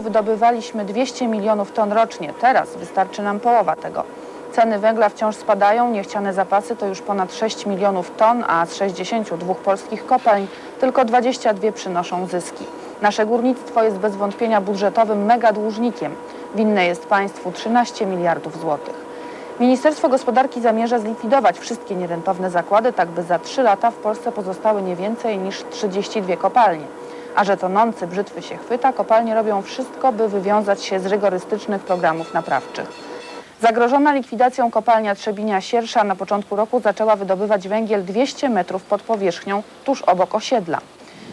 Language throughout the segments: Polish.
wydobywaliśmy 200 milionów ton rocznie. Teraz wystarczy nam połowa tego. Ceny węgla wciąż spadają, niechciane zapasy to już ponad 6 milionów ton, a z 62 polskich kopalń tylko 22 przynoszą zyski. Nasze górnictwo jest bez wątpienia budżetowym megadłużnikiem. Winne jest państwu 13 miliardów złotych. Ministerstwo Gospodarki zamierza zlikwidować wszystkie nierentowne zakłady, tak by za 3 lata w Polsce pozostały nie więcej niż 32 kopalnie. A że tonący brzytwy się chwyta, kopalnie robią wszystko, by wywiązać się z rygorystycznych programów naprawczych. Zagrożona likwidacją kopalnia Trzebinia Siersza na początku roku zaczęła wydobywać węgiel 200 metrów pod powierzchnią, tuż obok osiedla.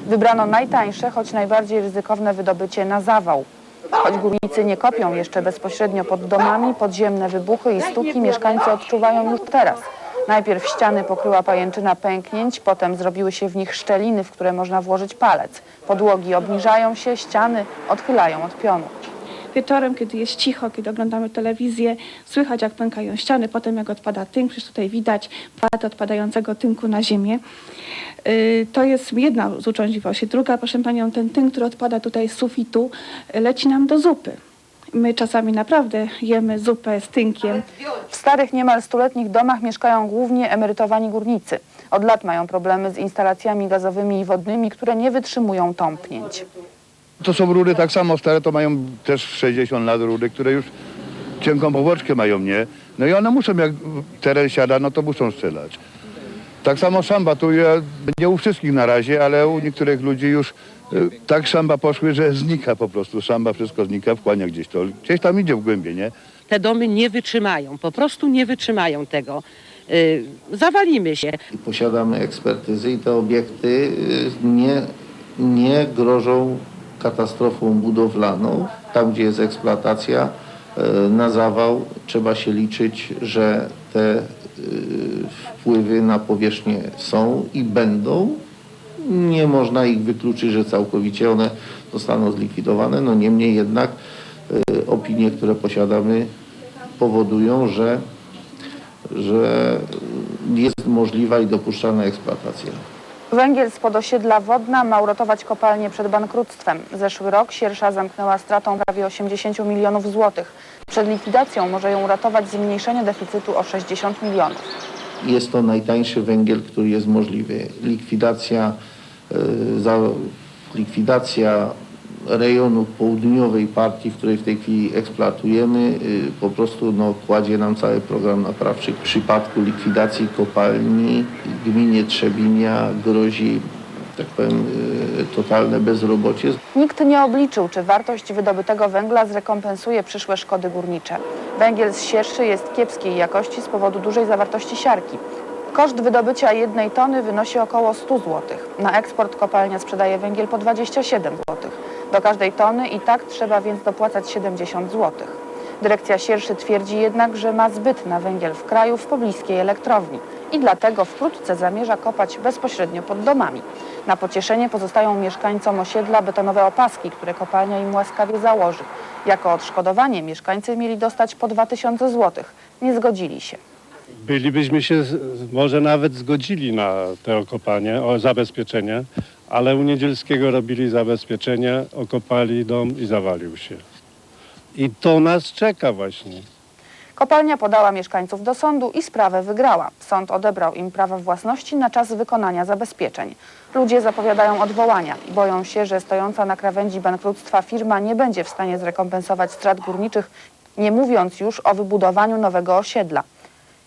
Wybrano najtańsze, choć najbardziej ryzykowne wydobycie na zawał. Choć górnicy nie kopią jeszcze bezpośrednio pod domami, podziemne wybuchy i stuki mieszkańcy odczuwają już teraz. Najpierw ściany pokryła pajęczyna pęknięć, potem zrobiły się w nich szczeliny, w które można włożyć palec. Podłogi obniżają się, ściany odchylają od pionu. Wieczorem, kiedy jest cicho, kiedy oglądamy telewizję, słychać jak pękają ściany, potem jak odpada tynk, przecież tutaj widać pad odpadającego tynku na ziemię. Yy, To jest jedna z uciążliwości. Druga, proszę Panią, ten tynk, który odpada tutaj z sufitu, leci nam do zupy. My czasami naprawdę jemy zupę z tynkiem. W starych, niemal stuletnich domach mieszkają głównie emerytowani górnicy. Od lat mają problemy z instalacjami gazowymi i wodnymi, które nie wytrzymują tąpnięć. To są rury tak samo stare, to mają też 60 lat rury, które już cienką powłoczkę mają, nie? No i one muszą, jak teren siada, no to muszą strzelać. Tak samo szamba, tu ja, nie u wszystkich na razie, ale u niektórych ludzi już tak szamba poszły, że znika po prostu. Szamba wszystko znika, wchłania gdzieś to. Gdzieś tam idzie w głębie, nie? te domy nie wytrzymają, po prostu nie wytrzymają tego. Y, Zawalimy się. Posiadamy ekspertyzy i te obiekty y, nie, nie grożą katastrofą budowlaną. Tam, gdzie jest eksploatacja y, na zawał, trzeba się liczyć, że te y, wpływy na powierzchnię są i będą. Nie można ich wykluczyć, że całkowicie one zostaną zlikwidowane. No niemniej jednak y, opinie, które posiadamy powodują, że że jest możliwa i dopuszczalna eksploatacja. Węgiel spod osiedla Wodna ma uratować kopalnię przed bankructwem. Zeszły rok Siersza zamknęła stratą prawie 80 milionów złotych. Przed likwidacją może ją uratować zmniejszenie deficytu o 60 milionów. Jest to najtańszy węgiel, który jest możliwy. Likwidacja, za, likwidacja rejonu południowej partii, w której w tej chwili eksploatujemy, y, po prostu no, kładzie nam cały program naprawczy. W przypadku likwidacji kopalni gminie Trzebinia grozi, tak powiem, y, totalne bezrobocie. Nikt nie obliczył, czy wartość wydobytego węgla zrekompensuje przyszłe szkody górnicze. Węgiel z Sierszy jest kiepskiej jakości z powodu dużej zawartości siarki. Koszt wydobycia jednej tony wynosi około 100 zł. Na eksport kopalnia sprzedaje węgiel po 27 zł. Do każdej tony i tak trzeba więc dopłacać 70 zł. Dyrekcja Sierszy twierdzi jednak, że ma zbyt na węgiel w kraju w pobliskiej elektrowni i dlatego wkrótce zamierza kopać bezpośrednio pod domami. Na pocieszenie pozostają mieszkańcom osiedla betonowe opaski, które kopalnia im łaskawie założy. Jako odszkodowanie mieszkańcy mieli dostać po 2000 zł. Nie zgodzili się. Bylibyśmy się może nawet zgodzili na te okopanie, o zabezpieczenie, ale u Niedzielskiego robili zabezpieczenie, okopali dom i zawalił się. I to nas czeka właśnie. Kopalnia podała mieszkańców do sądu i sprawę wygrała. Sąd odebrał im prawa własności na czas wykonania zabezpieczeń. Ludzie zapowiadają odwołania. Boją się, że stojąca na krawędzi bankructwa firma nie będzie w stanie zrekompensować strat górniczych, nie mówiąc już o wybudowaniu nowego osiedla.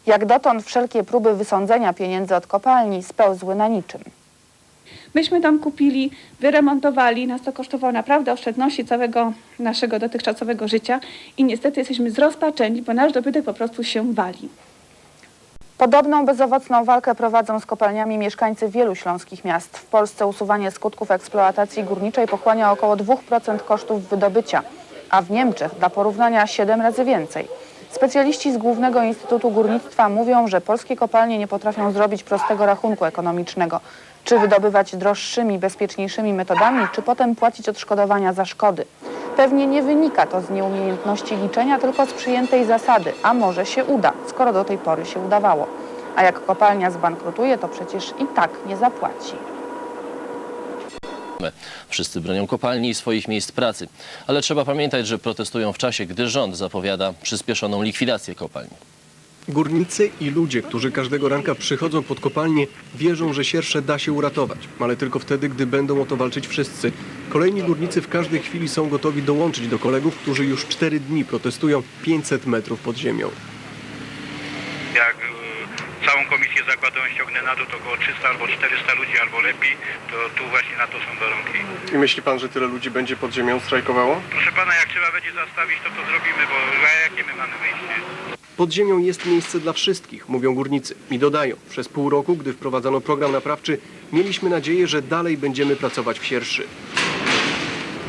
Jak dotąd wszelkie próby wysądzenia pieniędzy od kopalni spełzły na niczym. Myśmy dom kupili, wyremontowali, nas to kosztowało naprawdę oszczędności całego naszego dotychczasowego życia i niestety jesteśmy zrozpaczeni, bo nasz dobytek po prostu się wali. Podobną bezowocną walkę prowadzą z kopalniami mieszkańcy wielu śląskich miast. W Polsce usuwanie skutków eksploatacji górniczej pochłania około 2% kosztów wydobycia, a w Niemczech dla porównania 7 razy więcej. Specjaliści z Głównego Instytutu Górnictwa mówią, że polskie kopalnie nie potrafią zrobić prostego rachunku ekonomicznego. Czy wydobywać droższymi, bezpieczniejszymi metodami, czy potem płacić odszkodowania za szkody. Pewnie nie wynika to z nieumiejętności liczenia, tylko z przyjętej zasady, a może się uda, skoro do tej pory się udawało. A jak kopalnia zbankrutuje, to przecież i tak nie zapłaci. Wszyscy bronią kopalni i swoich miejsc pracy. Ale trzeba pamiętać, że protestują w czasie, gdy rząd zapowiada przyspieszoną likwidację kopalń. Górnicy i ludzie, którzy każdego ranka przychodzą pod kopalnię, wierzą, że siersze da się uratować, ale tylko wtedy, gdy będą o to walczyć wszyscy. Kolejni górnicy w każdej chwili są gotowi dołączyć do kolegów, którzy już cztery dni protestują 500 metrów pod ziemią. Całą komisję zakładową ściągnę na dół, to około 300 albo 400 ludzi, albo lepiej, to tu właśnie na to są warunki. I myśli pan, że tyle ludzi będzie pod ziemią strajkowało? Proszę pana, jak trzeba będzie zastawić, to to zrobimy, bo a jakie my mamy wyjście? Pod ziemią jest miejsce dla wszystkich, mówią górnicy. I dodają, przez pół roku, gdy wprowadzano program naprawczy, mieliśmy nadzieję, że dalej będziemy pracować w sierszy.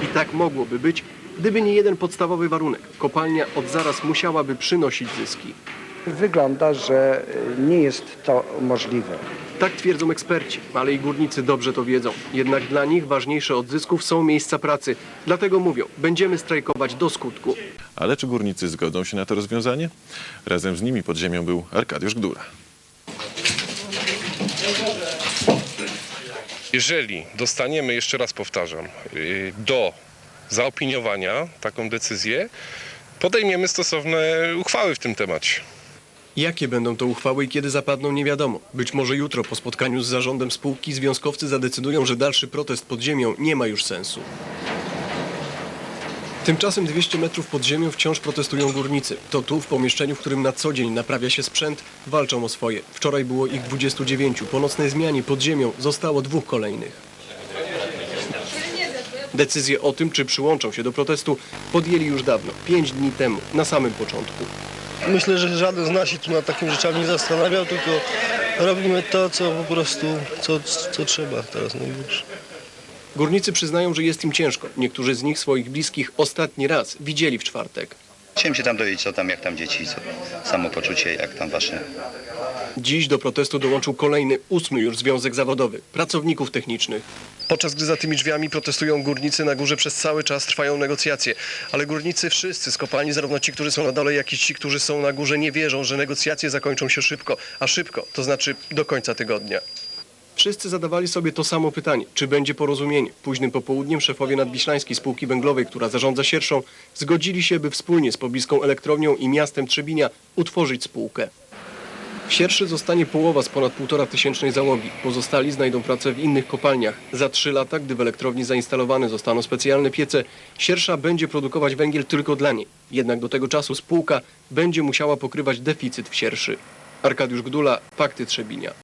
I tak mogłoby być, gdyby nie jeden podstawowy warunek. Kopalnia od zaraz musiałaby przynosić zyski. Wygląda, że nie jest to możliwe. Tak twierdzą eksperci, ale i górnicy dobrze to wiedzą. Jednak dla nich ważniejsze od zysków są miejsca pracy. Dlatego mówią, będziemy strajkować do skutku. Ale czy górnicy zgodzą się na to rozwiązanie? Razem z nimi pod ziemią był Arkadiusz Gdura. Jeżeli dostaniemy, jeszcze raz powtarzam, yy, do zaopiniowania taką decyzję, podejmiemy stosowne uchwały w tym temacie. Jakie będą to uchwały i kiedy zapadną, nie wiadomo. Być może jutro po spotkaniu z zarządem spółki związkowcy zadecydują, że dalszy protest pod ziemią nie ma już sensu. Tymczasem 200 metrów pod ziemią wciąż protestują górnicy. To tu, w pomieszczeniu, w którym na co dzień naprawia się sprzęt, walczą o swoje. Wczoraj było ich 29. Po nocnej zmianie pod ziemią zostało dwóch kolejnych. Decyzję o tym, czy przyłączą się do protestu, podjęli już dawno, pięć dni temu, na samym początku. Myślę, że żaden z nas się tu nad takimi rzeczami nie zastanawiał, tylko robimy to, co po prostu, co, co trzeba teraz najwyżej. Górnicy przyznają, że jest im ciężko. Niektórzy z nich swoich bliskich ostatni raz widzieli w czwartek. Chciałem się tam dowiedzieć, co tam, jak tam dzieci, co samopoczucie, jak tam wasze. Dziś do protestu dołączył kolejny, ósmy już związek zawodowy, pracowników technicznych. Podczas gdy za tymi drzwiami protestują górnicy, na górze przez cały czas trwają negocjacje. Ale górnicy wszyscy z kopalni, zarówno ci, którzy są na dole, jak i ci, którzy są na górze, nie wierzą, że negocjacje zakończą się szybko. A szybko, to znaczy do końca tygodnia. Wszyscy zadawali sobie to samo pytanie, czy będzie porozumienie. Późnym popołudniem szefowie nadwiślańskiej spółki węglowej, która zarządza sierszą, zgodzili się, by wspólnie z pobliską elektrownią i miastem Trzebinia utworzyć spółkę. Sierszy zostanie połowa z ponad półtora tysięcznej załogi. Pozostali znajdą pracę w innych kopalniach. Za trzy lata, gdy w elektrowni zainstalowane zostaną specjalne piece, siersza będzie produkować węgiel tylko dla niej. Jednak do tego czasu spółka będzie musiała pokrywać deficyt w sierszy. Arkadiusz Gdula, Fakty Trzebinia.